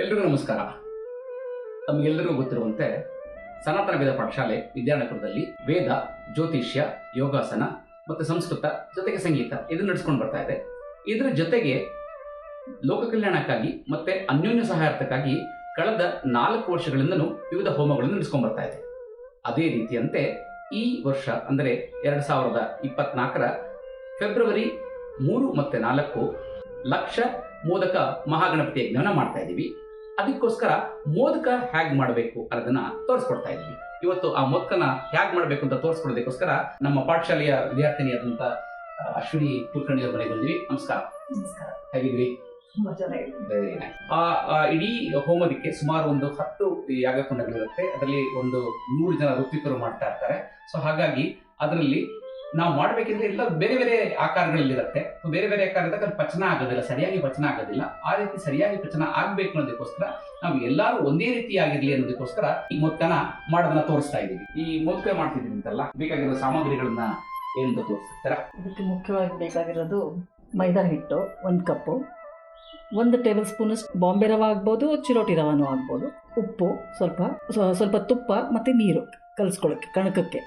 ಎಲ್ರಿಗೂ ನಮಸ್ಕಾರ. ತಮಗೆಲ್ಲರಿಗೂ ಗೊತ್ತಿರುವಂತೆ ಸನಾತನ ವೇದ ಪಾಠಶಾಲೆ ವಿದ್ಯಾನಗರದಲ್ಲಿ ವೇದ, ಜ್ಯೋತಿಷ್ಯ, ಯೋಗಾಸನ ಮತ್ತು ಸಂಸ್ಕೃತ ಜೊತೆಗೆ ಸಂಗೀತ ಇದನ್ನು ನಡೆಸ್ಕೊಂಡು ಬರ್ತಾ ಇದೆ. ಇದರ ಜೊತೆಗೆ ಲೋಕ ಕಲ್ಯಾಣಕ್ಕಾಗಿ ಮತ್ತೆ ಅನ್ಯೋನ್ಯ ಸಹಾಯಾರ್ಥಕ್ಕಾಗಿ ಕಳೆದ ನಾಲ್ಕು ವರ್ಷಗಳಿಂದಲೂ ವಿವಿಧ ಹೋಮಗಳನ್ನು ನಡೆಸ್ಕೊಂಡು ಬರ್ತಾ ಇದೆ. ಅದೇ ರೀತಿಯಂತೆ ಈ ವರ್ಷ ಅಂದರೆ ಎರಡು ಸಾವಿರದ ಇಪ್ಪತ್ನಾಲ್ಕರ ಫೆಬ್ರವರಿ ಮೂರು ಮತ್ತೆ ನಾಲ್ಕು ಲಕ್ಷ ಮೋದಕ ಮಹಾಗಣಪತಿ ಯಜ್ಞವನ್ನು ಮಾಡ್ತಾ ಇದ್ದೀವಿ. ಅದಕ್ಕೋಸ್ಕರ ಮೋದಕ ಹ್ಯಾಗ್ ಮಾಡಬೇಕು ಅನ್ನೋದನ್ನ ತೋರಿಸ್ಕೊಡ್ತಾ ಇದ್ವಿ. ಇವತ್ತು ಆ ಮೋದಕನ ಹ್ಯಾಗ್ ಮಾಡಬೇಕು ಅಂತ ತೋರಿಸ್ಕೊಡೋದಕ್ಕೋಸ್ಕರ ನಮ್ಮ ಪಾಠಶಾಲೆಯ ವಿದ್ಯಾರ್ಥಿನಿಯಾದಂತ ಅಶ್ವಿನಿ ಕುಲಕರ್ಣಿ ಅವ್ರ ಮನೆಗೆ ಬಂದ್ವಿ. ನಮಸ್ಕಾರ. ನಮಸ್ಕಾರ. ಹೇಗಿದ್ವಿ. ಆ ಇಡೀ ಹೋಮದಕ್ಕೆ ಸುಮಾರು ಒಂದು ಹತ್ತು ಯಾಗಕುಂಡಗಳಿರುತ್ತೆ. ಅದರಲ್ಲಿ ಒಂದು ನೂರು ಜನ ಋತ್ವಿಕರು ಮಾಡ್ತಾ ಇರ್ತಾರೆ. ಸೊ ಹಾಗಾಗಿ ಅದರಲ್ಲಿ ನಾವು ಮಾಡಬೇಕಂದ್ರೆ ಎಲ್ಲ ಬೇರೆ ಬೇರೆ ಆಕಾರಗಳಲ್ಲಿರುತ್ತೆ. ಬೇರೆ ಬೇರೆ ಆಕಾರ ಇದ್ದಾಗ ಅದು ಪಚನ ಆಗೋದಿಲ್ಲ, ಸರಿಯಾಗಿ ಪಚನ ಆಗೋದಿಲ್ಲ. ಆ ರೀತಿ ಸರಿಯಾಗಿ ಪಚನ ಆಗ್ಬೇಕು ಅನ್ನೋದಕ್ಕೋಸ್ಕರ ನಾವು ಎಲ್ಲರೂ ಒಂದೇ ರೀತಿ ಆಗಿರ್ಲಿ ಅನ್ನೋದಕ್ಕೋಸ್ಕರ ಈ ಮೊದಕನ ಮಾಡೋದನ್ನ ತೋರಿಸ್ತಾ ಇದ್ದೀವಿ. ಈ ಮೊದಕ ಮಾಡ್ತಿದ್ದೀವಿ ಅಂತಲ್ಲ, ಬೇಕಾಗಿರೋ ಸಾಮಗ್ರಿಗಳನ್ನ ಏನಂತ ತೋರಿಸ್ತಾರ? ಇದಕ್ಕೆ ಮುಖ್ಯವಾಗಿ ಬೇಕಾಗಿರೋದು ಮೈದಾ ಹಿಟ್ಟು ಒಂದು ಕಪ್ಪು, ಒಂದು ಟೇಬಲ್ ಸ್ಪೂನ್ ಬಾಂಬೆ ರವ ಆಗ್ಬೋದು, ಚಿರೋಟಿ ರವಾನು ಆಗ್ಬೋದು. ಉಪ್ಪು ಸ್ವಲ್ಪ ಸ್ವಲ್ಪ ತುಪ್ಪ ಮತ್ತು ನೀರು ಕಲಿಸ್ಕೊಳ್ಳೋಕ್ಕೆ ಕಣಕಕ್ಕೆ.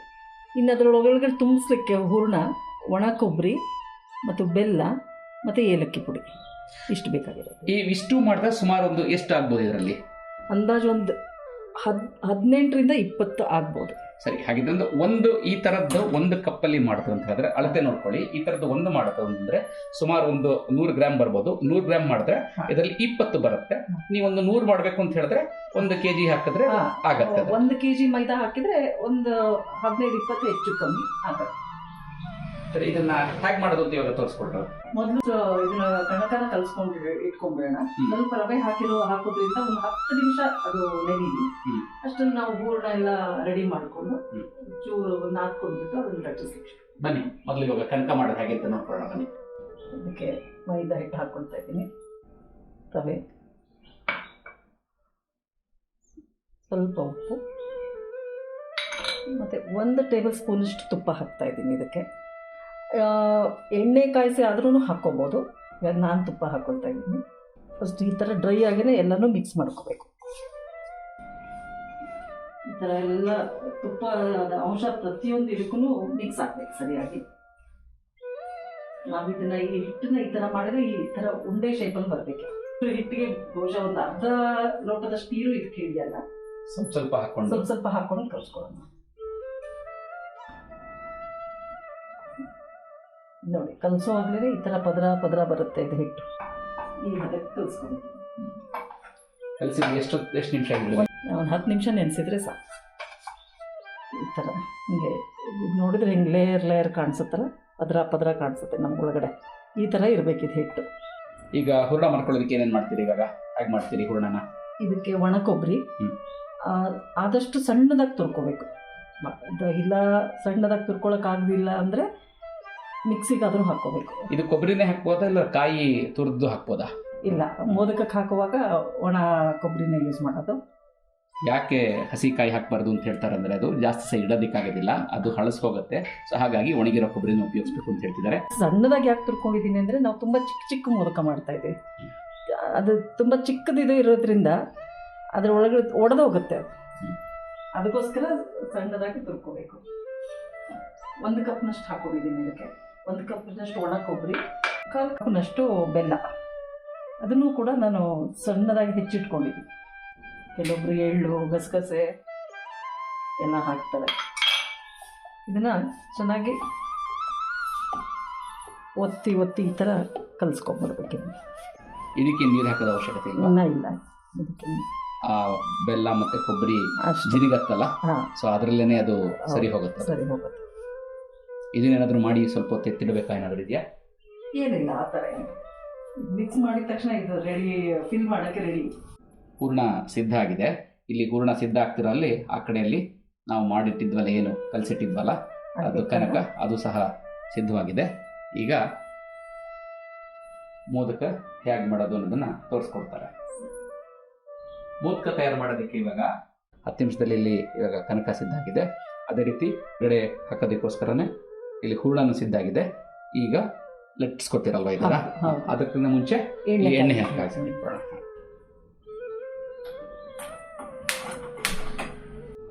ಇನ್ನು ಅದರೊಳಗಡೆ ತುಂಬಿಸ್ಲಿಕ್ಕೆ ಹೂರ್ಣ ಒಣ ಕೊಬ್ಬರಿ ಮತ್ತು ಬೆಲ್ಲ ಮತ್ತು ಏಲಕ್ಕಿ ಪುಡಿ. ಇಷ್ಟು ಬೇಕಾಗಿರೋದು. ಈ ಇಷ್ಟು ಮಾಡಿದ್ರೆ ಸುಮಾರು ಒಂದು ಎಷ್ಟು ಆಗ್ಬೋದು ಇದರಲ್ಲಿ? ಅಂದಾಜು ಒಂದು ಹದ್ ಹದಿನೆಂಟರಿಂದ ಇಪ್ಪತ್ತು ಆಗ್ಬೋದು. ಸರಿ ಹಾಗಿದ್ರೆ ಒಂದು ಒಂದು ಈ ತರದ್ದು ಒಂದು ಕಪ್ಪಲ್ಲಿ ಮಾಡುತ್ತೆ ಅಂತ ಹೇಳಿದ್ರೆ ಅಳತೆ ನೋಡ್ಕೊಳ್ಳಿ. ಈ ತರದ್ದು ಒಂದು ಮಾಡುತ್ತೆ ಅಂತಂದ್ರೆ ಸುಮಾರು ಒಂದು ನೂರು ಗ್ರಾಮ್ ಬರ್ಬೋದು. ನೂರು ಗ್ರಾಮ್ ಮಾಡಿದ್ರೆ. ಇದರಲ್ಲಿ ಇಪ್ಪತ್ತು ಬರುತ್ತೆ. ನೀವು ನೀವೊಂದು ನೂರು ಮಾಡಬೇಕು ಅಂತ ಹೇಳಿದ್ರೆ ಒಂದು ಕೆ ಜಿ ಹಾಕಿದ್ರೆ ಆಗತ್ತೆ. ಒಂದು ಕೆ ಜಿ ಮೈದಾ ಹಾಕಿದ್ರೆ ಒಂದು ಹದಿನೈದು ಇಪ್ಪತ್ತು ಹೆಚ್ಚು ಕಮ್ಮಿ ಆಗುತ್ತೆ. ಸರಿ ಇದನ್ನ ಹ್ಯಾಕ್ ಮಾಡೋದು ಅಂತ ಇವಾಗ ತೋರಿಸ್ಕೊಟ್ರು. ಮೊದಲು ಇದನ್ನ ಕಣಕನ ಕಲ್ಸ್ಕೊಂಡು ಇಟ್ಕೊಂಡ್ಬಿಡೋಣ. ಸ್ವಲ್ಪ ರವೆ ಹಾಕಿರೋ ಹಾಕೋದ್ರಿಂದ ಒಂದು ಹತ್ತು ನಿಮಿಷ ಅದು ನೆನೆಯಿರಿ. ಅಷ್ಟನ್ನು ನಾವು ಹೂರ್ಣ ಎಲ್ಲ ರೆಡಿ ಮಾಡಿಕೊಂಡು. ಚೂರು ನಾದ್ಕೊಂಡ್ಬಿಟ್ಟು ಅದನ್ನ ರಚಿಸ್ಲಿಕ್ಕೆ ಬನ್ನಿ ಮೊದಲು ಇವಾಗ ಕಣಕ ಮಾಡೋದು ಹೇಗೆ ಅಂತ ನೋಡ್ಕೊಳ್ಳೋಣ ಬನ್ನಿ. ಅದಕ್ಕೆ ಮೈದಾ ಹಿಟ್ಟು ಹಾಕ್ಕೊಳ್ತಾ ಇದ್ದೀನಿ. ರವೆ. ಸ್ವಲ್ಪ ಉಪ್ಪು. ಮತ್ತು ಒಂದು ಟೇಬಲ್ ಸ್ಪೂನಷ್ಟು ತುಪ್ಪ ಹಾಕ್ತಾ ಇದ್ದೀನಿ ಇದಕ್ಕೆ. ಎಣ್ಣೆ ಕಾಯಿಸಿ ಆದ್ರೂ ಹಾಕ್ಕೊಬೋದು. ಇವಾಗ ನಾನು ತುಪ್ಪ ಹಾಕ್ಕೊಳ್ತಾ ಇದ್ದೀನಿ. ಫಸ್ಟ್ ಈ ಥರ ಡ್ರೈ ಆಗಿನೇ ಎಲ್ಲನೂ ಮಿಕ್ಸ್ ಮಾಡ್ಕೋಬೇಕು. ಈ ಥರ ಎಲ್ಲ ತುಪ್ಪ ಅಂಶ ಪ್ರತಿಯೊಂದು ಇದಕ್ಕೂ ಮಿಕ್ಸ್ ಆಗ್ಬೇಕು ಸರಿಯಾಗಿ. ನಾವು ಇದನ್ನ ಈ ಹಿಟ್ಟನ್ನ ಈ ಥರ ಮಾಡಿದ್ರೆ ಈ ಥರ ಉಂಡೆ ಶೇಪಲ್ಲಿ ಬರಬೇಕು. ಹಿಟ್ಟಿಗೆ ಬಹುಶಃ ಒಂದು ಅರ್ಧ ಲೋಟದಷ್ಟು ನೀರು ಇದಕ್ಕೆ ಹಿಡಿಯಲ್ಲ ಸ್ವಲ್ಪ ಸ್ವಲ್ಪ ಹಾಕೊಂಡು. ಸ್ವಲ್ಪ ಸ್ವಲ್ಪ ಹಾಕೊಂಡು ಕಲ್ಸ್ಕೊಳ್ಳೋಣ ನೋಡಿ ಕಲಸುವಾಗ್ಲೇ ಈ ತರ ಪದರ ಪದರ ಬರುತ್ತೆ ಇದು ಹಿಟ್ಟು ಈ ಹದಕ್ಕೆ ಕಲ್ಸ್ಕೊಬೇಕು ಕಲಿಸಿ ಎಷ್ಟು ಎಷ್ಟು ನಿಮಿಷ ಒಂದು ಹತ್ತು ನಿಮಿಷ ನೆನೆಸಿದ್ರೆ ಸಾಕು. ಈ ಥರ. ಹಿಂಗೆ ಇದು ನೋಡಿದ್ರೆ ಹಿಂಗೆ ಲೇಯರ್ ಲೇಯರ್ ಕಾಣಿಸುತ್ತಲ್ಲ ಪದರ ಪದರ ಕಾಣಿಸುತ್ತೆ ನಮ್ಮ ಒಳಗಡೆ. ಈ ಥರ ಇರಬೇಕಿದು ಹಿಟ್ಟು. ಈಗ ಹೂರಣ ಮಾಡ್ಕೊಳ್ಳೋದಕ್ಕೆ ಏನೇನು ಮಾಡ್ತೀರಿ ಇವಾಗ? ಹಾಗೆ ಮಾಡ್ತೀರಿ ಹೂರಣನ? ಇದಕ್ಕೆ ಒಣ ಕೊಬ್ಬರಿ. ಆದಷ್ಟು ಸಣ್ಣದಾಗಿ ತುರ್ಕೋಬೇಕು. ಇಲ್ಲ ಸಣ್ಣದಾಗಿ ತುರ್ಕೊಳಕ್ಕಾಗಲಿಲ್ಲ ಅಂದರೆ ಮಿಕ್ಸಿಗಾದರೂ ಹಾಕ್ಕೋಬೇಕು. ಇದು ಕೊಬ್ಬರಿನೇ ಹಾಕ್ಬೋದಾ ಇಲ್ಲ ಕಾಯಿ ತುರಿದು ಹಾಕ್ಬೋದಾ? ಇಲ್ಲ ಮೋದಕಕ್ಕೆ ಹಾಕುವಾಗ ಒಣ ಕೊಬ್ಬರಿನೇ ಯೂಸ್ ಮಾಡೋದು. ಯಾಕೆ ಹಸಿ ಕಾಯಿ ಹಾಕಬಾರ್ದು ಅಂತ ಹೇಳ್ತಾರೆ ಅಂದರೆ ಅದು ಜಾಸ್ತಿ ಸಹ ಇಡೋದಕ್ಕಾಗೋದಿಲ್ಲ ಅದು ಹಳಸ್ ಹೋಗುತ್ತೆ. ಸೊ ಹಾಗಾಗಿ ಒಣಗಿರೋ ಕೊಬ್ಬರಿನ ಉಪಯೋಗಿಸ್ಬೇಕು ಅಂತ ಹೇಳ್ತಿದ್ದಾರೆ. ಸಣ್ಣದಾಗಿ ಯಾಕೆ ತುರ್ಕೊಂಡಿದ್ದೀನಿ ಅಂದರೆ ನಾವು ತುಂಬ ಚಿಕ್ಕ ಚಿಕ್ಕ ಮೋದಕ ಮಾಡ್ತಾ ಇದ್ದೀವಿ. ಅದು ತುಂಬ ಚಿಕ್ಕದಿದು ಇರೋದ್ರಿಂದ ಅದ್ರ ಒಳಗಡೆ ಒಡೆದೋಗುತ್ತೆ ಅದು. ಅದಕ್ಕೋಸ್ಕರ ಸಣ್ಣದಾಗಿ ತುರ್ಕೋಬೇಕು. ಒಂದು ಕಪ್ನಷ್ಟು ಹಾಕೋಬಿದ್ದೀನಿ ಇದಕ್ಕೆ. ಒಂದು ಕಪ್ನಷ್ಟು ಒಣ ಕೊಬ್ಬರಿ ಕಾಲು ಕಪ್ನಷ್ಟು ಬೆಲ್ಲ. ಅದನ್ನು ಕೂಡ ನಾನು ಸಣ್ಣದಾಗಿ ಹೆಚ್ಚಿಟ್ಕೊಂಡಿದ್ದೀನಿ. ಕೆಲವೊಬ್ರು ಎಳ್ಳು ಗಸಗಸೆ ಎಲ್ಲ ಹಾಕ್ತಾರೆ. ಇದನ್ನು ಚೆನ್ನಾಗಿ ಒತ್ತಿ ಒತ್ತಿ ಈ ಥರ ಕಲಿಸ್ಕೊಂಬರ್ಬೇಕು. ಇದಕ್ಕೆ ನೀರು ಹಾಕೋದು ಅವಶ್ಯಕತೆ ಇಲ್ಲ? ಇಲ್ಲ ಇದಕ್ಕೆ ಆ ಬೆಲ್ಲ ಮತ್ತು ಕೊಬ್ಬರಿ ಜಿನಿಗತ್ತಲ್ಲ? ಹಾಂ. ಸೊ ಅದರಲ್ಲೇ ಅದು ಸರಿ ಹೋಗುತ್ತೆ. ಸರಿ ಹೋಗುತ್ತೆ. ಇದನ್ನೇನಾದ್ರೂ ಮಾಡಿ ಸ್ವಲ್ಪ ಹೊತ್ತು ಎತ್ತಿಡಬೇಕಾ ಏನಾದ್ರು ಇದೆಯಾ? ಏನಿಲ್ಲ ಆ ಥರ ಮಿಕ್ಸ್ ಮಾಡಿದ ತಕ್ಷಣ ಇದು ರೆಡಿ ಫಿಲ್ ಮಾಡೋಕ್ಕೆ ರೆಡಿ ಹೂರ್ಣ ಸಿದ್ಧ ಆಗಿದೆ. ಇಲ್ಲಿ ಹೂರ್ಣ ಸಿದ್ಧ ಆಗ್ತಿರಲ್ಲಿ ಆ ಕಡೆಯಲ್ಲಿ ನಾವು ಮಾಡಿಟ್ಟಿದ್ವಲ್ಲ ಏನು ಕಲಸಿಟ್ಟಿದ್ವಲ್ಲ ಅದು ಕನಕ ಅದು ಸಹ ಸಿದ್ಧವಾಗಿದೆ. ಈಗ ಮೋದಕ ಹೇಗೆ ಮಾಡೋದು ಅನ್ನೋದನ್ನ ತೋರಿಸ್ಕೊಡ್ತಾರೆ. ಮೋದಕ ತಯಾರು ಮಾಡೋದಕ್ಕೆ ಇವಾಗ ಹತ್ತು ನಿಮಿಷದಲ್ಲಿ ಇಲ್ಲಿ ಇವಾಗ ಕನಕ ಸಿದ್ಧ ಆಗಿದೆ. ಅದೇ ರೀತಿ ಗಡೆ ಹಾಕೋದಕ್ಕೋಸ್ಕರನೇ ಇಲ್ಲಿ ಹೂರ್ಣ ಸಿದ್ಧಾಗಿದೆ ಈಗ ಲಟ್ಸ್ಕೊತೀರಲ್ವ ಇದರ ಅದಕ್ಕಿಂತ ಮುಂಚೆ ಎಣ್ಣೆ ಹಾಕಿ.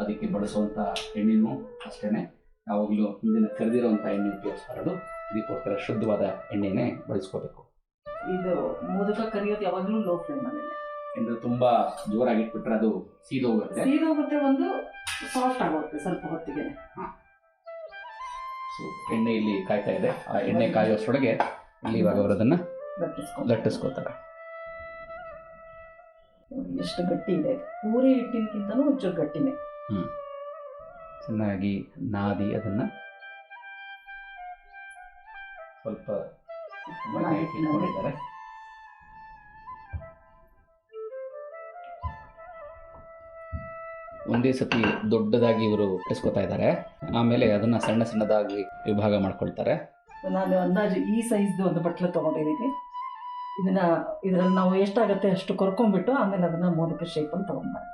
ಅದಕ್ಕೆ ಬಳಸುವಂಥ ಎಣ್ಣೆನು ಅಷ್ಟೇನೆ. ಯಾವಾಗಲೂ ಹಿಂದಿನ ಕರೆದಿರುವಂತ ಎಣ್ಣೆ ಉಪಯೋಗಿಸಬಾರದು ಇದಕ್ಕೋಸ್ಕರ ಶುದ್ಧವಾದ ಎಣ್ಣೆನೇ ಬಳಸ್ಕೋಬೇಕು. ಇದು ಮೋದಕ ಕರಿಯೋದು ಯಾವಾಗಲೂ ಲೋ ಫ್ಲೇಮ್ ಅಲ್ಲಿ ಅಂದ್ರೆ ತುಂಬಾ ಜೋರಾಗಿ ಇಟ್ಬಿಟ್ರೆ ಅದು ಸೀದೋಗುತ್ತೆ. ಸೀದೋಗುತ್ತೆ ಒಂದು ಸಾಫ್ಟ್ ಆಗುತ್ತೆ ಸ್ವಲ್ಪ ಹೊತ್ತಿಗೆ ಸೊ ಎಣ್ಣೆ ಇಲ್ಲಿ ಕಾಯ್ತಾ ಇದೆ. ಆ ಎಣ್ಣೆ ಕಾಯೋಷ್ಟೊಳಗೆ ಇಲ್ಲಿ ಇವಾಗ ಅವರು ಅದನ್ನು ಲಟ್ಟಿಸ್ಕೋತಾರೆ. ಎಷ್ಟು ಗಟ್ಟಿ ಇದೆ. ಪೂರಿ ಹಿಟ್ಟಿನಕ್ಕಿಂತನೂ ಒಂಚೂರು ಗಟ್ಟಿನೇ. ಚೆನ್ನಾಗಿ ನಾದಿ ಅದನ್ನು. ಸ್ವಲ್ಪ ಮೈದಾ ಒಂದೇ ಸತಿ ದೊಡ್ಡದಾಗಿ ಇವರು ಕಟ್ಸ್ಕೊತಾ ಇದ್ದಾರೆ. ಆಮೇಲೆ ಅದನ್ನ ಸಣ್ಣ ಸಣ್ಣದಾಗಿ ವಿಭಾಗ ಮಾಡ್ಕೊಳ್ತಾರೆ. ನಾನು ಅಂದಾಜು ಈ ಸೈಜ್ದು ಒಂದು ಬಟ್ಲು ತಗೊಂಡಿದ್ದೀನಿ. ಇದನ್ನ ಇದರಲ್ಲಿ ನಾವು ಎಷ್ಟಾಗುತ್ತೆ ಅಷ್ಟು ಕೊರ್ಕೊಂಡ್ಬಿಟ್ಟು ಆಮೇಲೆ ಅದನ್ನ ಮೋದಕ ಶೇಪಲ್ಲಿ ತೊಗೊಂಡ್ಬಾರ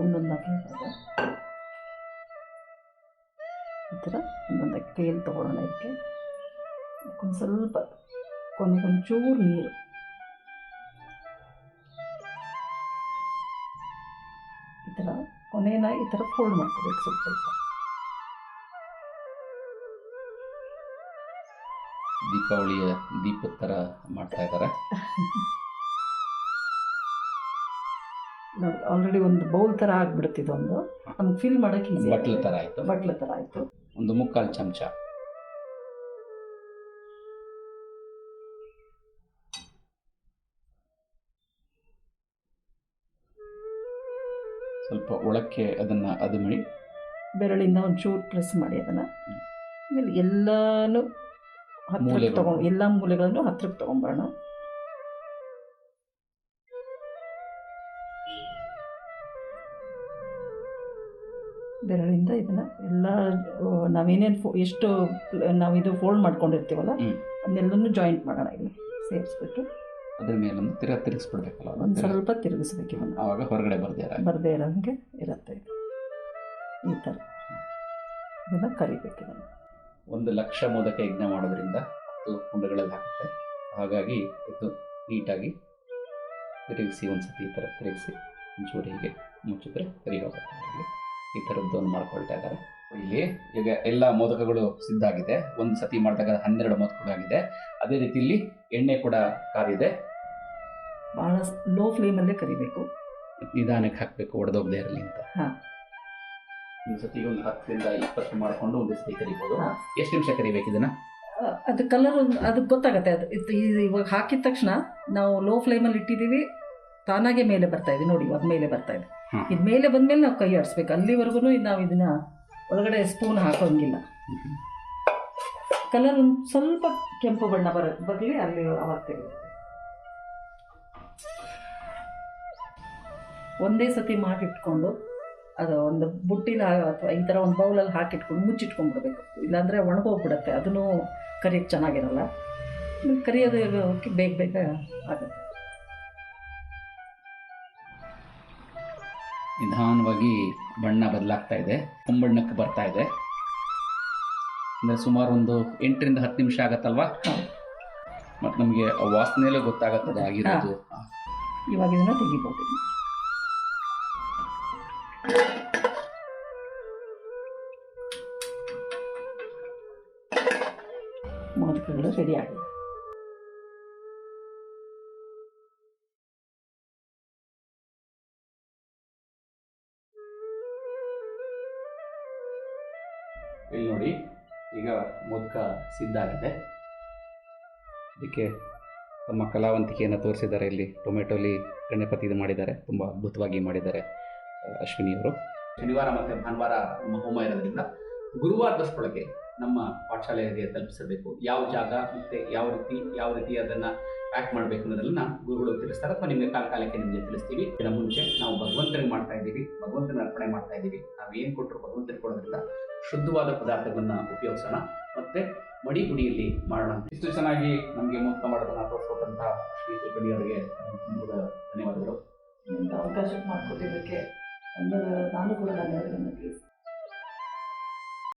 ಒಂದೊಂದಾಗಿ ಈ ಥರ ಒಂದೊಂದಾಗಿ ಕೈಯಲ್ಲಿ ತೊಗೊಳ್ಳೋಣ ಇದಕ್ಕೆ. ಸ್ವಲ್ಪ ಕೊನೆಗೊಂಚೂರು ನೀರು. ಕೊನೆನ ಈ ಥರ ಫೋಲ್ಡ್ ಮಾಡ್ಕೋಬೇಕು ಸ್ವಲ್ಪ ಸ್ವಲ್ಪ. ದೀಪಾವಳಿಯ ದೀಪದ ಥರ ಮಾಡ್ತಾ ಇದ್ದಾರೆ. ನೋಡಿ ಆಲ್ರೆಡಿ ಒಂದು ಬೌಲ್ ಥರ ಆಗಿಬಿಡ್ತಿದ್ದು ಒಂದು. ನಮ್ಗೆ ಫಿಲ್ ಮಾಡೋಕ್ಕೆ ಬಟ್ಲ ಬಟ್ಲು ಥರ ಆಯಿತು. ಬಟ್ಲ ಥರ ಆಯಿತು. ಒಂದು ಮುಕ್ಕಾಲು ಚಮಚ. ಸ್ವಲ್ಪ ಒಳಕ್ಕೆ ಅದನ್ನು ಅದು ಮಾಡಿ ಬೆರಳಿಂದ ಒಂಚೂರು ಪ್ರೆಸ್ ಮಾಡಿ ಅದನ್ನು ಆಮೇಲೆ ಎಲ್ಲನೂ ಹತ್ತಿರಕ್ಕೆ. ತಗೊಂಡು ಎಲ್ಲ ಮೂಲೆಗಳನ್ನು ಹತ್ತಿರಕ್ಕೆ ತೊಗೊಂಬರೋಣ ಬೆರಳಿಂದ ಇದನ್ನು ಎಲ್ಲ ನಾವೇನೇನು ಫೋ ಎಷ್ಟು ನಾವು ಇದು ಫೋಲ್ಡ್ ಮಾಡ್ಕೊಂಡಿರ್ತೀವಲ್ಲ. ಅದನ್ನೆಲ್ಲನೂ ಜಾಯಿಂಟ್ ಮಾಡೋಣ ಇಲ್ಲಿ ಸೇರಿಸ್ಬಿಟ್ಟು ಅದ್ರ ಮೇಲೊಂದು ತಿರ್ಗಾ ತಿರುಗಿಸ್ಬಿಡ್ಬೇಕಲ್ಲ ಅದು ಒಂದು ಸ್ವಲ್ಪ ತಿರುಗಿಸ್ಬೇಕು ಅವಾಗ ಆವಾಗ ಹೊರಗಡೆ ಬರ್ದೇ ಬರದೇ ಇರೋಂಗೆ ಇರುತ್ತೆ ಇದು. ಈ ಥರ ಇದನ್ನು ಕರಿಬೇಕು ಇದನ್ನು. ಒಂದು ಲಕ್ಷ ಮೋದಕ ಯಜ್ಞ ಮಾಡೋದ್ರಿಂದ ಹತ್ತು ಕುಂಡಗಳಲ್ಲಿ ಹಾಕುತ್ತೆ. ಹಾಗಾಗಿ ಇದು ನೀಟಾಗಿ ತಿರುಗಿಸಿ ಒಂದು ಸತಿ ಈ ಥರ ತಿರುಗಿಸಿ ಒಂಚೂರು ಹೀಗೆ ಮುಚ್ಚಿದ್ರೆ ಸರಿ ಹೋಗುತ್ತೆ. ಈ ಥರದ್ದು ಒಂದು ಮಾಡ್ಕೊಳ್ತಾ ಇದ್ದಾರೆ. ಇಲ್ಲಿ ಈಗ ಎಲ್ಲ ಮೋದಕಗಳು ಸಿದ್ಧ ಆಗಿದೆ. ಒಂದು ಸತಿ ಮಾಡಿದಾಗ ಹನ್ನೆರಡು ಮೋದಕಗಳು ಆಗಿದೆ. ಅದೇ ರೀತಿ ಇಲ್ಲಿ ಎಣ್ಣೆ ಕೂಡ ಕಾದಿದೆ. ಬಹಳ ಲೋ ಫ್ಲೇಮಲ್ಲೇ ಕರಿಬೇಕು. ನಿಧಾನಕ್ಕೆ ಹಾಕಬೇಕು ಒಡೆದೋಗದೆ ಇರಲಿ ಅಂತ. ಹಾ. ಒಂದು ಸತಿ ಒಂದು ಹತ್ತರಿಂದ ಇಪ್ಪತ್ತು ಮಾಡಿಕೊಂಡು ಒಂದು ಸತಿ ಕರಿಬೋದು. ಎಷ್ಟು ನಿಮಿಷ ಕರಿಬೇಕು ಇದನ್ನ? ಅದು ಕಲರ್ ಅದು ಗೊತ್ತಾಗುತ್ತೆ. ಅದು ಇದು ಇವಾಗ ಹಾಕಿದ ತಕ್ಷಣ ನಾವು ಲೋ ಫ್ಲೇಮಲ್ಲಿ ಇಟ್ಟಿದ್ದೀವಿ. ತಾನಾಗೆ ಮೇಲೆ ಬರ್ತಾ ಇದೆ. ನೋಡಿ ಇವಾಗ ಮೇಲೆ ಬರ್ತಾ ಇದೆ. ಇದು ಮೇಲೆ ಬಂದಮೇಲೆ ನಾವು ಕೈ ಆಡಿಸ್ಬೇಕು. ಅಲ್ಲಿವರೆಗೂ ನಾವು ಇದನ್ನ ಒಳಗಡೆ ಸ್ಪೂನ್ ಹಾಕೋಂಗಿಲ್ಲ. ಕಲರ್ ಸ್ವಲ್ಪ ಕೆಂಪು ಬಣ್ಣ ಬರ, ಬರಲಿ, ಅಲ್ಲಿ ಅವಾಗ ಒಂದೇ ಸತಿ ಮಾಡಿಟ್ಕೊಂಡು ಅದು ಒಂದು ಬುಟ್ಟಿನ ಅಥವಾ ಈ ಥರ ಒಂದು ಬೌಲಲ್ಲಿ ಹಾಕಿಟ್ಕೊಂಡು ಮುಚ್ಚಿಟ್ಕೊಂಡ್ಬಿಡ್ಬೇಕು ಇಲ್ಲಾಂದರೆ ಒಣಗೋಗ್ಬಿಡುತ್ತೆ. ಅದನ್ನು ಕರಿಯೋಕ್ಕೆ ಚೆನ್ನಾಗಿರಲ್ಲ. ಕರಿಯೋದಕ್ಕೆ ಬೇಗ ಬೇಗ ಆಗುತ್ತೆ. ನಿಧಾನವಾಗಿ ಬಣ್ಣ ಬದಲಾಗ್ತಾ ಇದೆ, ಕುಂಬಣ್ಣಕ್ಕೆ ಬರ್ತಾ ಇದೆ. ಅಂದರೆ ಸುಮಾರು ಒಂದು ಎಂಟರಿಂದ ಹತ್ತು ನಿಮಿಷ ಆಗತ್ತಲ್ವಾ. ಮತ್ತು ನಮಗೆ ವಾಸನೆಯಲ್ಲೇ ಗೊತ್ತಾಗತ್ತದೆ ಆಗಿರೋದು. ಇವಾಗ ಇದನ್ನು ತೆಗಿಬೋದು. ಮೋದಕಗಳು ರೆಡಿ ಆಗಿದೆ. ಇಲ್ಲಿ ನೋಡಿ, ಈಗ ಮೋದಕ ಸಿದ್ಧ ಆಗಿದೆ. ಇದಕ್ಕೆ ತಮ್ಮ ಕಲಾವಂತಿಕೆಯನ್ನು ತೋರಿಸಿದ್ದಾರೆ. ಇಲ್ಲಿ ಟೊಮೆಟೊಲಿ ಗಣಪತಿ ಇದು ಮಾಡಿದ್ದಾರೆ. ತುಂಬ ಅದ್ಭುತವಾಗಿ ಮಾಡಿದ್ದಾರೆ ಅಶ್ವಿನಿಯವರು. ಶನಿವಾರ ಮತ್ತು ಭಾನುವಾರ ಹೋಮ ಇರೋದ್ರಿಂದ ಗುರುವಾರದಷ್ಟೊಳಗೆ ನಮ್ಮ ಪಾಠಶಾಲೆಯಲ್ಲಿ ತಲುಪಿಸಬೇಕು. ಯಾವ ಜಾಗ ಮತ್ತು ಯಾವ ರೀತಿ ಯಾವ ರೀತಿ ಅದನ್ನು ಪ್ಯಾಕ್ ಮಾಡಬೇಕು ಅನ್ನೋದನ್ನ ಗುರುಗಳು ತಿಳಿಸ್ತಾರೆ. ಅಥವಾ ನಿಮಗೆ ಕಾಲ ಕಾಲಕ್ಕೆ ನಿಮಗೆ ತಿಳಿಸ್ತೀವಿ. ಇದರ ಮುಂಚೆ ನಾವು ಭಗವಂತನಿಗೆ ಮಾಡ್ತಾ ಇದ್ದೀವಿ. ಭಗವಂತನ ಅರ್ಪಣೆ ಮಾಡ್ತಾ ಇದ್ದೀವಿ. ನಾವು ಏನು ಕೊಟ್ಟರು ಭಗವಂತನಿಗೆ ಕೊಡೋದ್ರಿಂದ ಶುದ್ಧವಾದ ಪದಾರ್ಥಗಳನ್ನ ಉಪಯೋಗಿಸೋಣ. ಮತ್ತೆ ಮಡಿ ಗುಡಿಯಲ್ಲಿ ಮಾಡೋಣ ಇಷ್ಟು ಚೆನ್ನಾಗಿ ನಮಗೆ ಮುಕ್ತ ಮಾಡೋದನ್ನ ತೋರಿಸ್ಕೊಟ್ಟಂತಹ ಶ್ರೀ ಕುಲಕರ್ಣಿ ಅವರಿಗೆ ಧನ್ಯವಾದಗಳು. ಅವಕಾಶ ಮಾಡಿಕೊಟ್ಟಿದ್ದಕ್ಕೆ ನಾನು ಕೂಡ ಧನ್ಯವಾದಗಳನ್ನು ತಿಳಿಸ್ತೀನಿ.